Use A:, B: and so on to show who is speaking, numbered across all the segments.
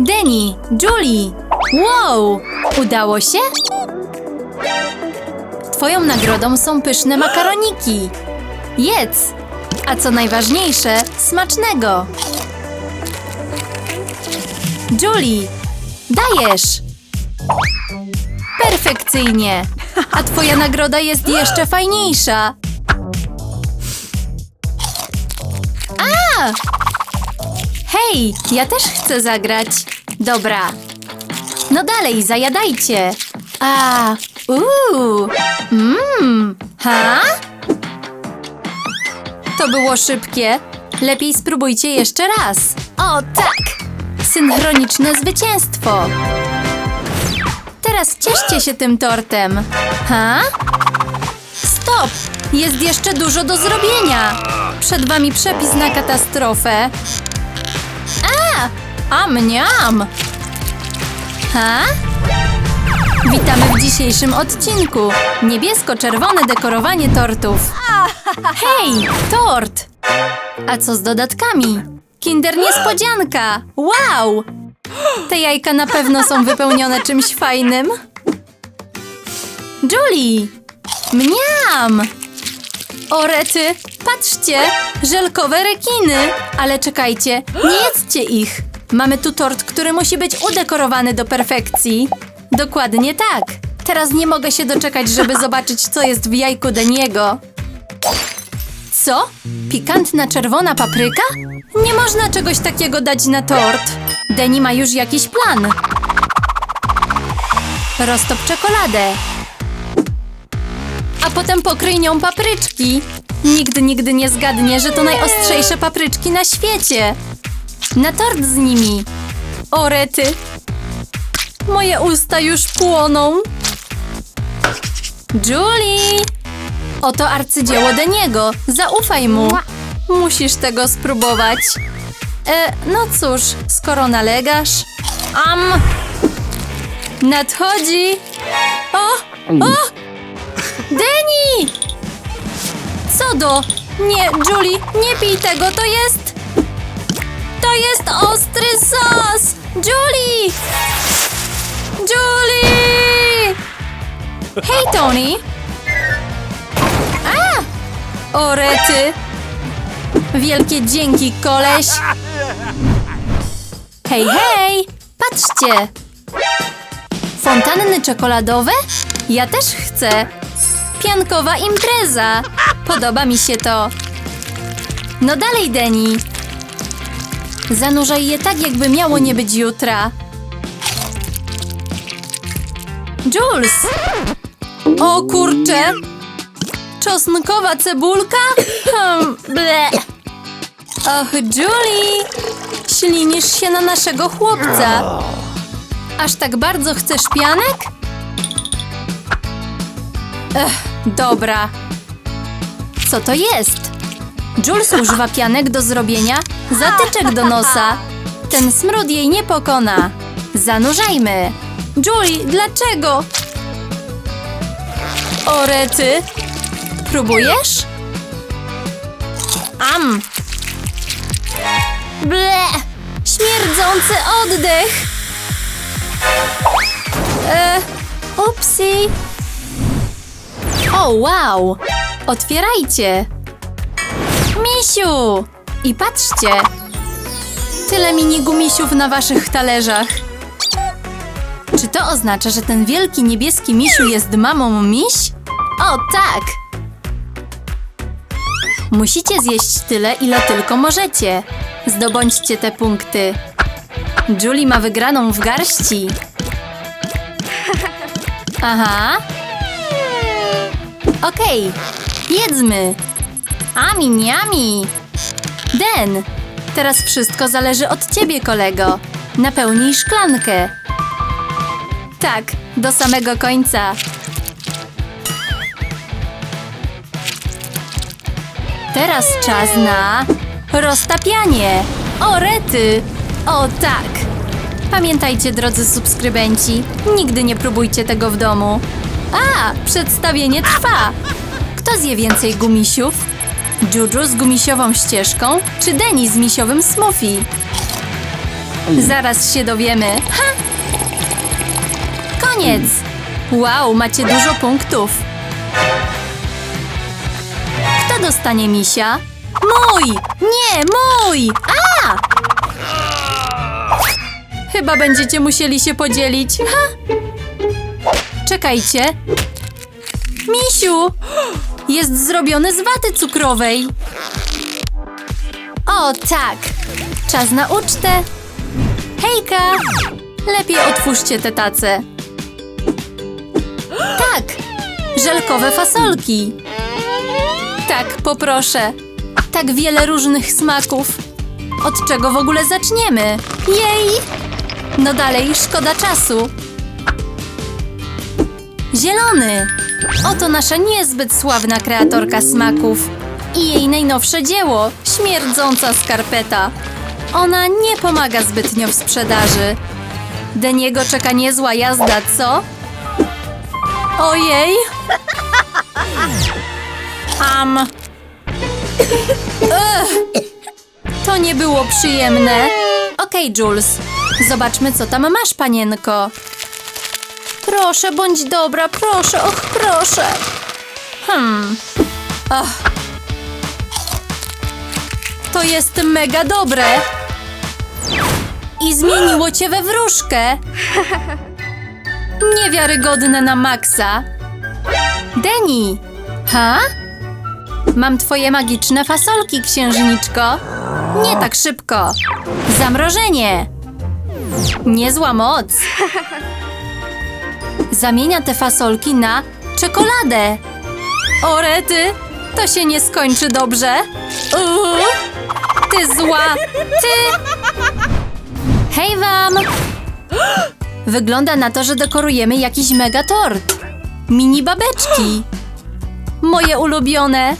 A: Denny, Julie! Wow! Udało się? Twoją nagrodą są pyszne makaroniki. Jedz! A co najważniejsze, smacznego! Julie, dajesz! Perfekcyjnie! A twoja nagroda jest jeszcze fajniejsza! A! Hej, ja też chcę zagrać. Dobra. No dalej, zajadajcie. A, uuu, mmm, ha? To było szybkie. Lepiej spróbujcie jeszcze raz. O, tak! Synchroniczne zwycięstwo. Teraz cieszcie się tym tortem. Ha? Stop! Jest jeszcze dużo do zrobienia. Przed wami przepis na katastrofę. A! Amniam! Ha? Witamy w dzisiejszym odcinku. Niebiesko-czerwone dekorowanie tortów. Hej, tort! A co z dodatkami? Kinder niespodzianka! Wow! Te jajka na pewno są wypełnione czymś fajnym. Julie! Mniam! O rety, patrzcie! Żelkowe rekiny! Ale czekajcie, nie jedzcie ich! Mamy tu tort, który musi być udekorowany do perfekcji. Dokładnie tak. Teraz nie mogę się doczekać, żeby zobaczyć, co jest w jajku Deniego. Co? Pikantna czerwona papryka? Nie można czegoś takiego dać na tort. Deni ma już jakiś plan. Roztop czekoladę. A potem pokryj nią papryczki. Nikt nigdy nie zgadnie, że to najostrzejsze papryczki na świecie. Na tort z nimi. O rety. Moje usta już płoną. Julie! Oto arcydzieło Deniego. Zaufaj mu. Musisz tego spróbować. E, no cóż, skoro nalegasz. Am! Nadchodzi! O! O! Deni! Co do? Nie, Julie, nie pij tego, to jest... To jest ostry sos! Julie! Julie! Hej, Tony! A! O, rety! Wielkie dzięki, koleś! Hej, hej! Patrzcie! Fontanny czekoladowe? Ja też chcę! Piankowa impreza! Podoba mi się to! No dalej, Deni! Zanurzaj je tak, jakby miało nie być jutra. Jules! O kurcze! Czosnkowa cebulka? Hmm, ble. Och, Julie! Ślinisz się na naszego chłopca. Aż tak bardzo chcesz pianek? Ech, dobra. Co to jest? Jules używa pianek do zrobienia zatyczek do nosa. Ten smród jej nie pokona. Zanurzajmy. Julie, dlaczego? O rety. Próbujesz? Am. Ble. Śmierdzący oddech. E, upsi. O, wow. Otwierajcie. Misiu! I patrzcie! Tyle mini gumisiów na waszych talerzach. Czy to oznacza, że ten wielki niebieski misiu jest mamą miś? O, tak! Musicie zjeść tyle, ile tylko możecie. Zdobądźcie te punkty. Julie ma wygraną w garści. Aha. Okej, jedzmy. Ami, niami. Den, teraz wszystko zależy od ciebie, kolego. Napełnij szklankę. Tak, do samego końca. Teraz czas na roztapianie. O, rety! O, tak! Pamiętajcie, drodzy subskrybenci, nigdy nie próbujcie tego w domu. A, przedstawienie trwa! Kto zje więcej gumisiów? Juju z gumisiową ścieżką, czy Denny z misiowym smoothie? Zaraz się dowiemy. Ha! Koniec! Wow, macie dużo punktów. Kto dostanie misia? Mój! Nie, mój! A! Chyba będziecie musieli się podzielić. Ha! Czekajcie. Misiu! Jest zrobiony z waty cukrowej. O, tak. Czas na ucztę. Hejka! Lepiej otwórzcie te tace. Tak! Żelkowe fasolki. Tak, poproszę. Tak wiele różnych smaków. Od czego w ogóle zaczniemy? Jej! No dalej, szkoda czasu. Zielony! Oto nasza niezbyt sławna kreatorka smaków. I jej najnowsze dzieło, śmierdząca skarpeta. Ona nie pomaga zbytnio w sprzedaży. Deniego czeka niezła jazda, co? Ojej! Am. Ugh. To nie było przyjemne. Okej, Jules. Zobaczmy, co tam masz, panienko. Proszę, bądź dobra, proszę, och, proszę. Hmm. Ach. To jest mega dobre. I zmieniło cię we wróżkę. Niewiarygodne na maksa. Deni! Ha? Mam twoje magiczne fasolki, księżniczko. Nie tak szybko. Zamrożenie. Niezła moc. Zamienia te fasolki na czekoladę. Orety, to się nie skończy dobrze. Uuu, ty zła, ty! Hej wam! Wygląda na to, że dekorujemy jakiś mega tort. Mini babeczki. Moje ulubione.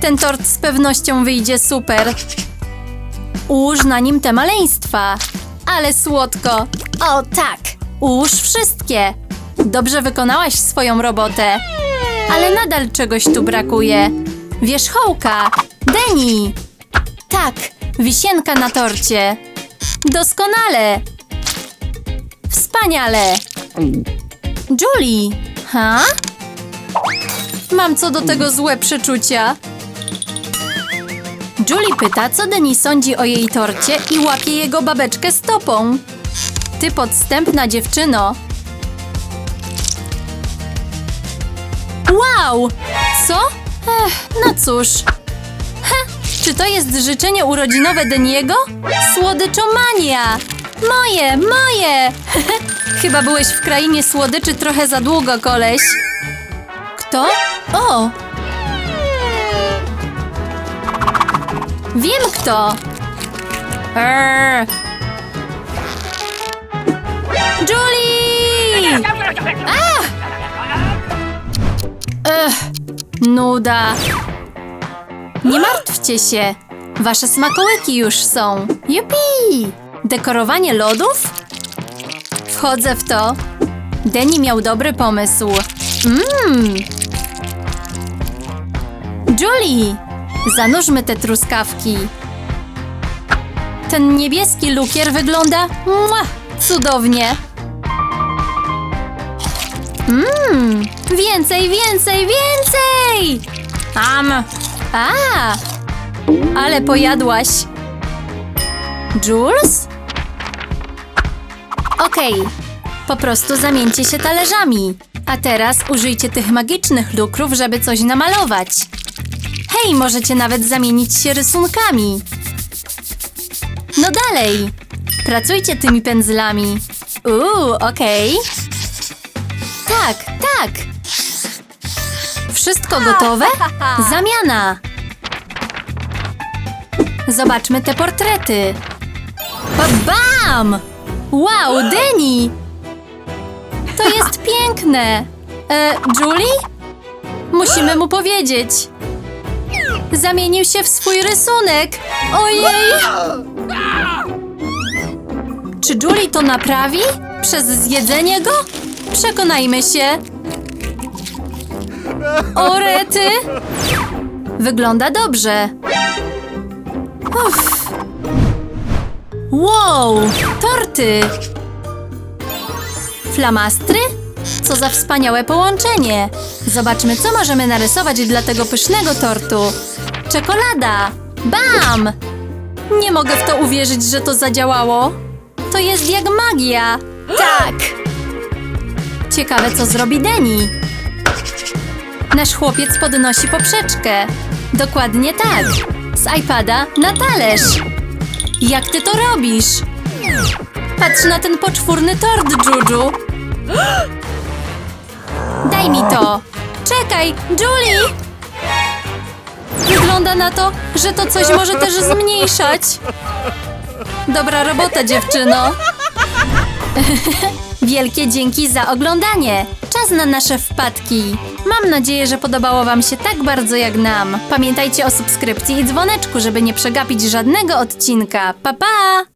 A: Ten tort z pewnością wyjdzie super. Ułóż na nim te maleństwa. Ale słodko. O tak, ułóż wszystkie. Dobrze wykonałaś swoją robotę. Ale nadal czegoś tu brakuje. Wierzchołka. Deni. Tak, wisienka na torcie. Doskonale. Wspaniale. Julie. Ha? Mam co do tego złe przeczucia. Julie pyta, co Denis sądzi o jej torcie i łapie jego babeczkę stopą. Ty podstępna dziewczyno. Wow! Co? Ech, no cóż. Ha, czy to jest życzenie urodzinowe Deniego? Słodyczomania! Moje, moje! Chyba byłeś w krainie słodyczy trochę za długo, koleś. Kto? O! Wiem kto! Err. A! Ech, nuda. Nie martwcie się. Wasze smakołyki już są. Jupi! Dekorowanie lodów? Wchodzę w to. Denny miał dobry pomysł. Mmm. Julie! Zanurzmy te truskawki. Ten niebieski lukier wygląda mua, cudownie. Mmm, więcej, więcej, więcej! Am! A! Ale pojadłaś. Jules? Okej, po prostu zamieńcie się talerzami. A teraz użyjcie tych magicznych lukrów, żeby coś namalować. Hej, możecie nawet zamienić się rysunkami. No dalej. Pracujcie tymi pędzlami. Uuu, okej. Tak, tak. Wszystko gotowe? Zamiana. Zobaczmy te portrety. Ba- Bam! Wow, Denny! To jest piękne. E, Julie? Musimy mu powiedzieć. Zamienił się w swój rysunek. Ojej! Czy Julie to naprawi? Przez zjedzenie go? Przekonajmy się. Orety! Wygląda dobrze. Uff. Wow, torty! Flamastry? Co za wspaniałe połączenie! Zobaczmy, co możemy narysować dla tego pysznego tortu. Czekolada! Bam! Nie mogę w to uwierzyć, że to zadziałało. To jest jak magia. Tak! Ciekawe, co zrobi Deni. Nasz chłopiec podnosi poprzeczkę. Dokładnie tak. Z iPada na talerz. Jak ty to robisz? Patrz na ten poczwórny tort, Juju. Daj mi to. Czekaj, Julie! Wygląda na to, że to coś może też zmniejszać. Dobra robota, dziewczyno. Wielkie dzięki za oglądanie. Czas na nasze wpadki. Mam nadzieję, że podobało Wam się tak bardzo jak nam. Pamiętajcie o subskrypcji i dzwoneczku, żeby nie przegapić żadnego odcinka. Pa pa!